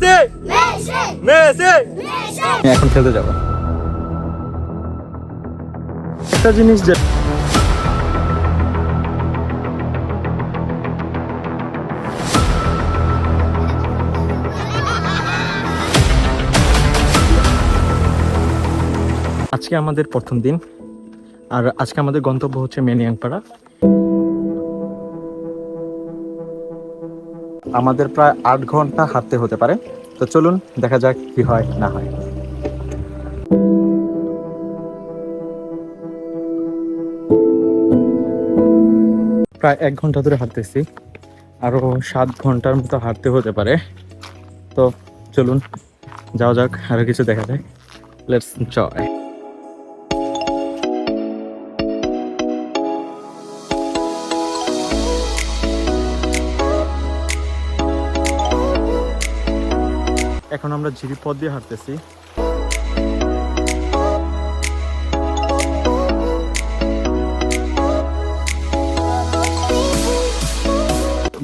Messi. Messi. এখন খেলতে যাব। একটা জিনিস যে আজকে আমাদের প্রথম দিন আর আজকে আমাদের গন্তব্য হচ্ছে মেনিয়াংপাড়া। আমাদের প্রায় আট ঘণ্টা হাঁটতে হতে পারে। তো চলুন, দেখা যাক কি হয় না হয়। প্রায় এক ঘণ্টা ধরে হাঁটতেছি। আরও সাত ঘণ্টার মতো হাঁটতে হতে পারে। তো চলুন, যাওয়া যাক, আরও কিছু দেখা যায় লেটস জয় এখন আমরা ঝিরি পথ দিয়ে হাঁটতেছি।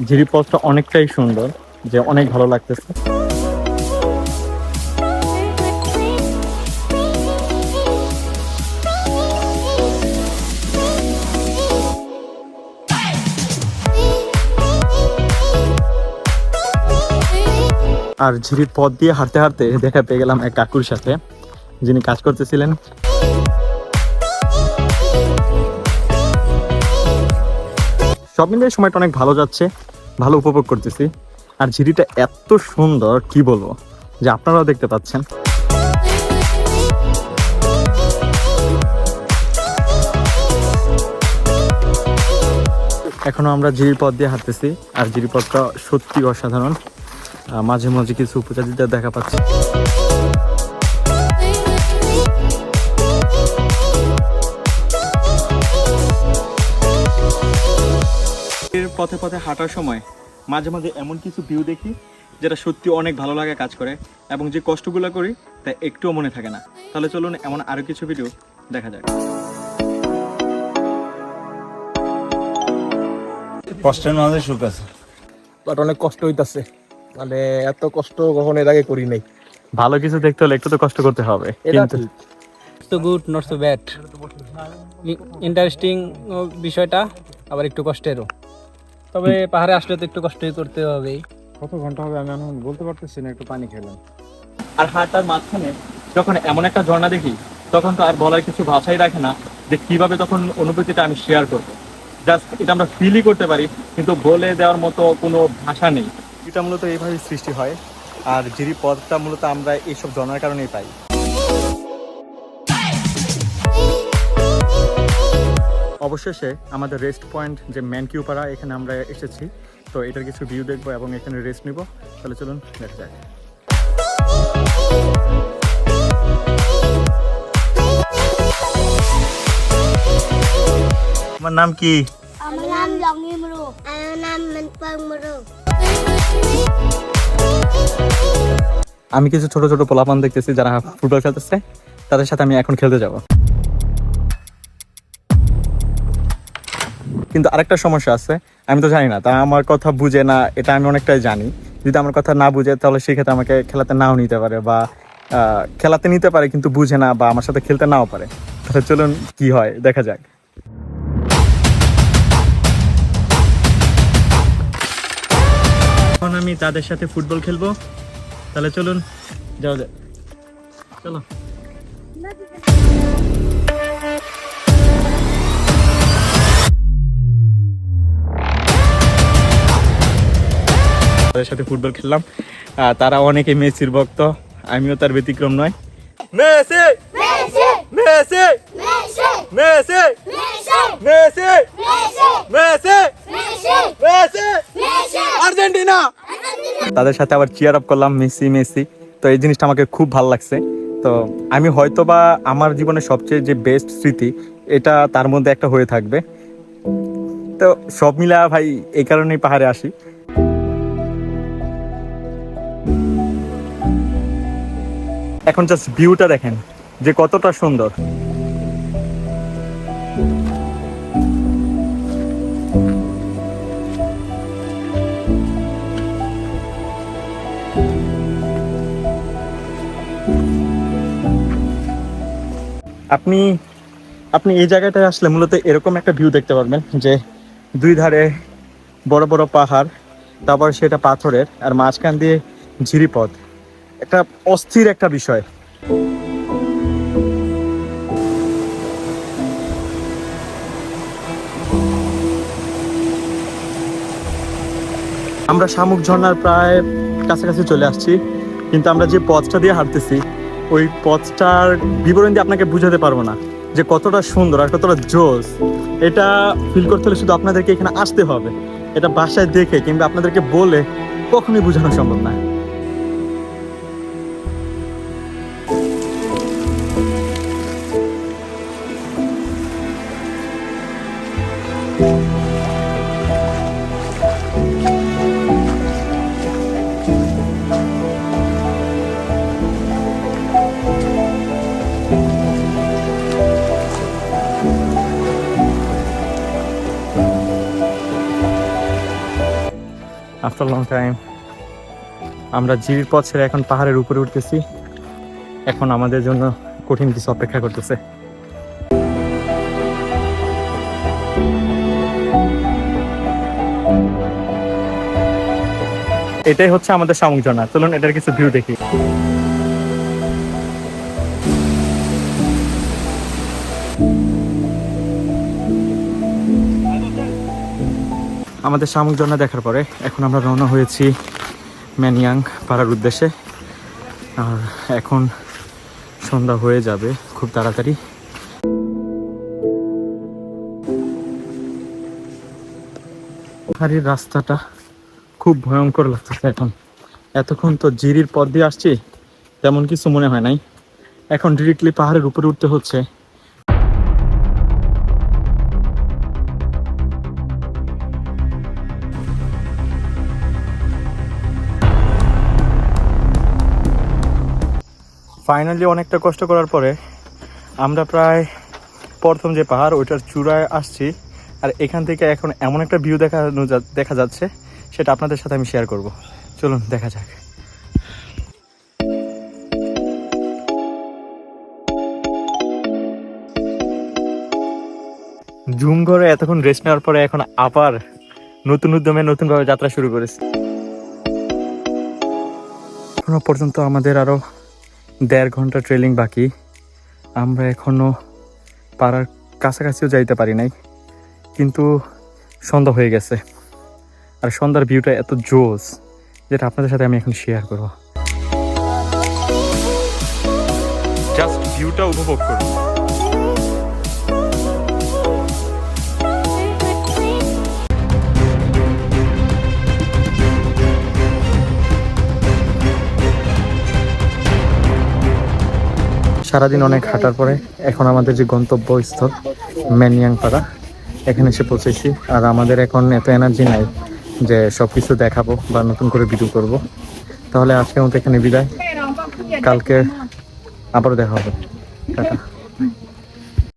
ঝিরি পথটা অনেকটাই সুন্দর যে অনেক ভালো লাগতেছে। আর ঝিরির পথ দিয়ে হাঁটতে হাঁটতে দেখা পেয়ে গেলাম এক কাকুর সাথে, যিনি কাজ করতেছিলেন। সব মিলিয়ে সময়টা অনেক ভালো যাচ্ছে, ভালো উপভোগ করতেছি। আর ঝিরিটা এত সুন্দর, কি বলব, যে আপনারাও দেখতে পাচ্ছেন। এখনও আমরা ঝিরির পথ দিয়ে হাঁটতেছি, আর ঝিরি পথটা সত্যি অসাধারণ। মাঝে মাঝে কিছু উপজাতিদের দেখা পাচ্ছি। এর পথে পথে হাঁটার সময় মাঝে মাঝে এমন কিছু ভিউ দেখি যেটা সত্যি অনেক ভালো লাগে কাজ করে এবং যে কষ্টগুলো করি তা একটুও মনে থাকে না। তাহলে চলুন এমন আরও কিছু ভিডিও দেখা যাক। কষ্টের মাঝে সুখ আছে। বাট অনেক কষ্ট হইতাছে। মানে এত কষ্ট কখনো এর আগে করি নাই। ভালো কিছু দেখতে হলে একটু তো কষ্ট করতে হবে। কিন্তু। তো good not so bad interesting বিষয়টা আবার একটু কষ্টেরও। তবে পাহাড়ে আসলে তো একটু কষ্টই করতে হবে কত ঘণ্টা হবে আমি এখন বলতে পারতেছি না একটু পানি খেলাম। আর হাঁটার মাঝখানে যখন এমন একটা ঝর্ণা দেখি তখন তো আর বলার কিছু ভাষাই রাখে না যে কীভাবে তখন অনুভূতিটা আমি শেয়ার করব। জাস্ট এটা আমরা ফিলই করতে পারি কিন্তু বলে দেওয়ার মতো কোনো ভাষা নেই। এটা মূলত এইভাবে সৃষ্টি হয়। আর জিরি পদটা মূলত আমরা এইসব ঝর্ণার কারণেই পাই। অবশেষে আমাদের রেস্ট পয়েন্ট যে ম্যানকিউপাড়া এখানে আমরা এসেছি। তো এটার কিছু ভিউ দেখব এবং এখানে রেস্ট নিব। তাহলে চলুন দেখা যাক আমার নাম কি? আমার নাম জঙ্গি মুরু আমার নাম মনপাং মুরু আমি কিছু ছোট ছোট পোলাপান দেখতেছি যারা ফুটবল খেলতেছে, তাদের সাথে আমি এখন খেলতে যাব। কিন্তু আরেকটা সমস্যা আছে, আমি তো জানি না তারা আমার কথা বুঝে না, এটা আমি অনেকটাই জানি। যদি আমার কথা না বুঝে, তাহলে সেক্ষেত্রে আমাকে খেলাতে নাও নিতে পারে বা খেলাতে নিতে পারে কিন্তু বুঝে না বা আমার সাথে খেলতে নাও পারে। তাহলে চলুন কি হয়, দেখা যাক। এখন আমি তাদের সাথে ফুটবল খেলব। তাহলে চলুন যাওয়া যাক। চলো। তাদের সাথে ফুটবল খেললাম। তারা অনেকে মেসির ভক্ত আমিও তার ব্যতিক্রম নয়। Messi! Messi! Messi! Messi! Messi! Messi! Messi! Argentina! তাদের সাথে আবার চিয়ার আপ করলাম মেসি মেসি। তো এই জিনিসটা আমাকে খুব ভালো লাগছে। তো আমি হয়তো বা আমার জীবনে সবচেয়ে যে বেস্ট স্মৃতি এটা তার মধ্যে একটা হয়ে থাকবে। তো সব মিলা ভাই এই কারণেই পাহাড়ে আসি। এখন জাস্ট ভিউটা দেখেন যে কতটা সুন্দর। আপনি আপনি এই জায়গাটায় আসলে মূলত এরকম একটা ভিউ দেখতে পারবেন যে দুই ধারে বড় বড় পাহাড়, তারপর সেটা পাথরের আর মাঝখান দিয়ে ঝিরিপথ। একটা অস্থির একটা বিষয়। আমরা শামুক ঝর্ণার প্রায় কাছাকাছি চলে আসছি, কিন্তু আমরা যে পথটা দিয়ে হাঁটতেছি ওই পথটার বিবরণ দিয়ে আপনাকে বুঝাতে পারব না যে কতটা সুন্দর আর কতটা জোস। এটা ফিল করতে হলে শুধু আপনাদেরকে এখানে আসতে হবে। এটা বাসায় দেখে কিংবা আপনাদেরকে বলে কখনোই বোঝানো সম্ভব না। আফটার লং টাইম আমরা জিরির পথ ছেড়ে এখন পাহাড়ের উপরে উঠতেছি। এখন আমাদের জন্য কঠিন কিছু অপেক্ষা করতেছে। এটাই হচ্ছে আমাদের সামুজনা চলুন এটার কিছু ভিউ দেখি। আমাদের শামুক ঝর্ণা দেখার পরে এখন আমরা রওনা হয়েছি ম্যানিয়াং পাড়ার উদ্দেশ্যে। আর এখন সন্ধ্যা হয়ে যাবে খুব তাড়াতাড়ি। পাহাড়ির রাস্তাটা খুব ভয়ঙ্কর লাগতেছে এখন। এতক্ষণ তো জিরির পথ দিয়ে আসছি, তেমন কিছু মনে হয় নাই। এখন ডিরেক্টলি পাহাড়ের উপরে উঠতে হচ্ছে। ফাইনালি অনেকটা কষ্ট করার পরে আমরা প্রায় প্রথম যে পাহাড়, ওইটার চূড়ায় আসছি। আর এখান থেকে এখন এমন একটা ভিউ দেখানো দেখা যাচ্ছে, সেটা আপনাদের সাথে আমি শেয়ার করব। চলুন, দেখা যাক। জুম করে এতক্ষণ রেস্ট নেওয়ার পরে এখন আবার নতুন উদ্যমে নতুনভাবে যাত্রা শুরু করেছি। এখনও পর্যন্ত আমাদের আরও দেড় ঘণ্টা ট্রেলিং বাকি। আমরা এখনও পাড়ার কাছাকাছিও যাইতে পারি নাই, কিন্তু সন্ধ্যা হয়ে গেছে। আর সন্ধ্যার ভিউটা এত জোস, যেটা আপনাদের সাথে আমি এখন শেয়ার করব। জাস্ট ভিউটা উপভোগ করুন। সারাদিন অনেক হাঁটার পরে এখন আমাদের যে গন্তব্যস্থল ম্যানিয়াং পাড়া এখানে এসে পৌঁছেছি। আর আমাদের এখন এত এনার্জি নাই যে সব কিছু দেখাবো বা নতুন করে ভিডিও করব। তাহলে আজকের মতো এখানে বিদায়। কালকে আবারও দেখা হবে। টাটা।